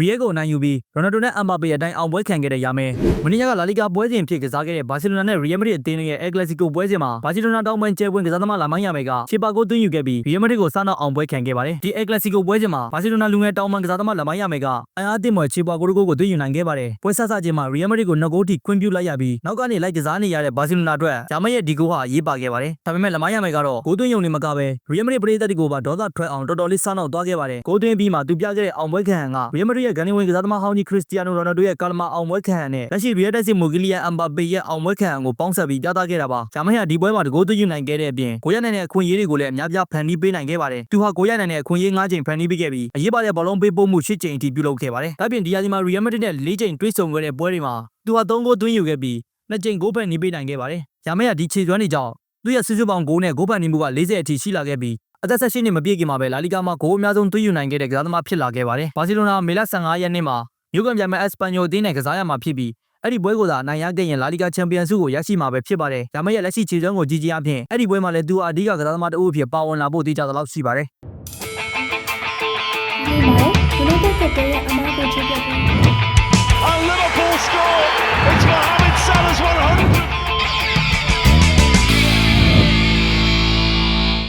ရီယယ်ကိုနိုင်ယူပြီးရိုနယ်ဒိုနဲ့အမ်ဘာပေအတိုင်းအောင်ပွဲခံခဲ့တဲ့ရမယ်မနီယာကလာလီဂါပွဲစဉ်ဖြစ်ကစားခဲ့တဲ့ဘာစီလိုနာနဲ့ရီယယ်မဒရစ်အသင်းရဲ့အက်ကလစီကိုပွဲစဉ်မှာဘာစီလိုနာတောင်းပန်ကျဲပွင့်ကစားသမားလာမိုင်းရမယ်ကချေပါကိုသွင်းယူခဲ့ပြီးရီယယ်မဒရစ်ကိုစားနောက်အောင်ပွဲခံခဲ့ပါတယ်ဒီအက်ကလစီကိုပွဲစဉ်မှာဘာစီလိုနာလူငယ်တောင်းပန်ကစားသမားလာမိုင်းရမယ်ကအင်အားတင်မွယ်ချေပါကိုကိုကိုသွင်းယူနိုင်ခဲ့ပါတယ်ပွဲဆဆချင်းမှာရီယယ်မဒရစ်ကိုနှစ်ဂိုးထိခွင့်ပြုလိုက်ရပြီးနောက်ကနေလိုက်ကစားနေရတဲ့ဘာစီလိုနာအတွက်ဂျာမန်ရဲ့ဒီဂိုးဟာရေးပါခဲ့ပါတယ်ဒါပေမဲ့လာမိုင်းရမယ်ကတော့ဂိုးသွင်းယုံနေမကပဲရီယယ်မဒရစ်ပရိသတ်တွေကိုပါဒေါသထွက်အောင်တော်တော်လေးစားနောက်သွားခဲ့ပါတယ်ဂိုးသွင်းပြီးမှသူပြခဲ့တဲ့အောင်ပွဲခံဟန်ကရီယယ်မဒရစ်ရဲ့ဂန်နီဝင်ကစားသမားဟောင်းကြီးခရစ္စတီယာနိုရိုနယ်ဒိုရဲ့ကာလမာအောင်ပွဲခံဟန်နဲ့လက်ရှိရီယယ်တက်စီမိုဂီလီယန်အမ်ဘာပေရဲ့အောင်ပွဲခံဟန်ကိုပေါင်းစပ်ပြီးပြသခဲ့တာပါဂျာမန်ကဒီပွဲမှာတကိုးသွင်းယူနိုင်ခဲ့တဲ့အပြင်ကိုရနိုင်တဲ့အခွင့်အရေးတွေကိုလည်းအများပြားဖန်တီးပေးနိုင်ခဲ့ပါတယ်သူဟာကိုရနိုင်တဲ့အခွင့်အရေး၅ချိန်ဖန်တီးပေးခဲ့ပြီးအရေးပါတဲ့ဘောလုံးပေးပို့မှု၈ချိန်အထိပြုလုပ်ခဲ့ပါတယ်ဒါ့အပြင်ဒီယာဒီမှာရီယယ်မဒရစ်နဲ့၄ချိန်တွဲဆုံခဲ့တဲ့ပွဲတွေမှာသူဟာ၃ဂိုးသွင်းယူခဲ့ပြီးနှစ်ချိန်ဂိုးဖန်တီးပေးနိုင်ခဲ့ပါတယ်ဂျာမန်ကဒီခြေစွမ်းတွေကြောင့် သူရဲ့စုစုပေါင်းဂိုးနဲ့ဂိုးဖန်တီးမှုက40အထိရှိလာခဲ့ပြီးအသက်16နှစ်မပြည့်ခင်မှာပဲလာလီဂါမှာဂိုးအများဆုံးသွင်းယူနိုင်ခဲ့တဲ့ကစားသမားဖြစ်လာခဲ့ပါတယ်။ဘာစီလိုနာမေလ15ရက်နေ့မှာမြို့ကန်ပြိုင်မဲ့အက်စပန်ညိုအသင်းနဲ့ကစားရမှာဖြစ်ပြီးအဲ့ဒီပွဲကိုသာအနိုင်ရခဲ့ရင်လာလီဂါချန်ပီယံဆုကိုရရှိမှာပဲဖြစ်ပါတယ်။ဒါမဲ့ရဲ့လက်ရှိခြေစွမ်းကိုကြည့်ကြအဖြစ်အဲ့ဒီပွဲမှာလည်းသူဟာအဓိကကစားသမားတအုပ်အဖြစ်ပါဝင်လာဖို့တည်ကြသလောက်ရှိပါတယ်ဒီမှာ United ကတည်းကအမား